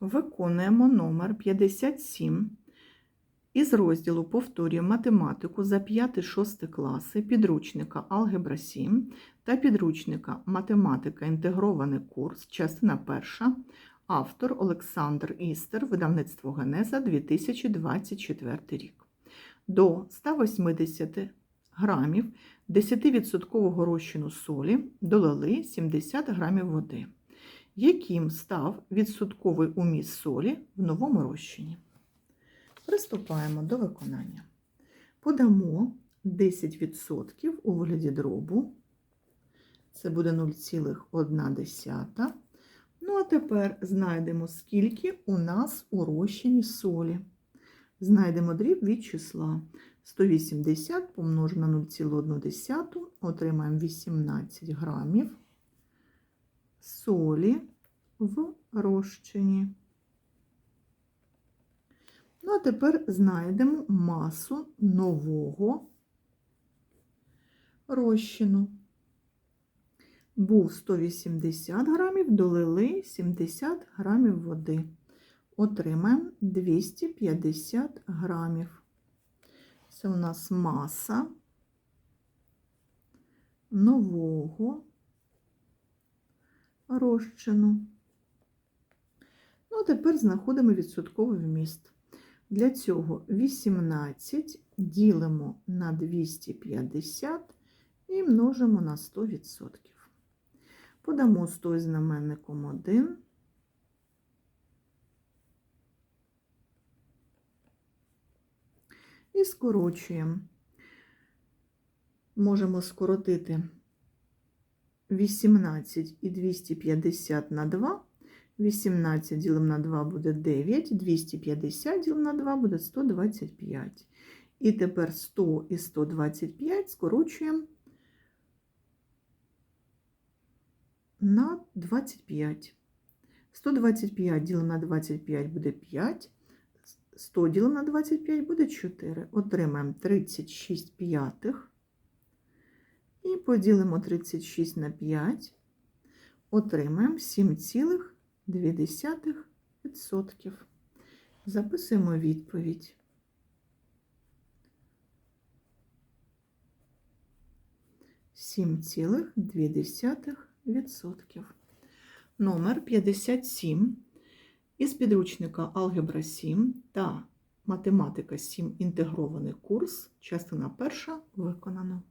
Виконуємо номер 57 із розділу Повторюємо математику за 5-6 класи підручника Алгебра 7 та підручника Математика. Інтегрований курс, частина 1, автор Олександр Істер, видавництво Генеза 2024 рік. До 180 грамів 10% розчину солі долили 70 грамів води яким став відсотковий уміст солі в новому розчині. Приступаємо до виконання. Подамо 10% у вигляді дробу. Це буде 0,1. Ну, а тепер знайдемо, скільки у нас у розчині солі. Знайдемо дріб від числа 180 помножимо на 0,1, отримаємо 18 грамів солі в розчині. Ну, а тепер знайдемо масу нового розчину. Був 180 грамів, долили 70 грамів води. Отримаємо 250 грамів. Це у нас маса нового розчину. Ну, тепер знаходимо відсотковий вміст. Для цього 18 ділимо на 250 і множимо на 100%. Подамо 100 із знаменником 1. І скорочуємо. Можемо скоротити 18 і 250 на 2. 18 ділимо на 2 буде 9, 250 ділимо на 2 буде 125. І тепер 100 і 125 скорочуємо на 25. 125 ділимо на 25 буде 5. 100 ділимо на 25 буде 4. Отримаємо 36 п'ятих. І поділимо 36 на 5, отримаємо 7,2%. Записуємо відповідь. Сім цілих дві десятих відсотків. Номер 57 із підручника Алгебра 7 та Математика 7 інтегрований курс, частина перша виконано.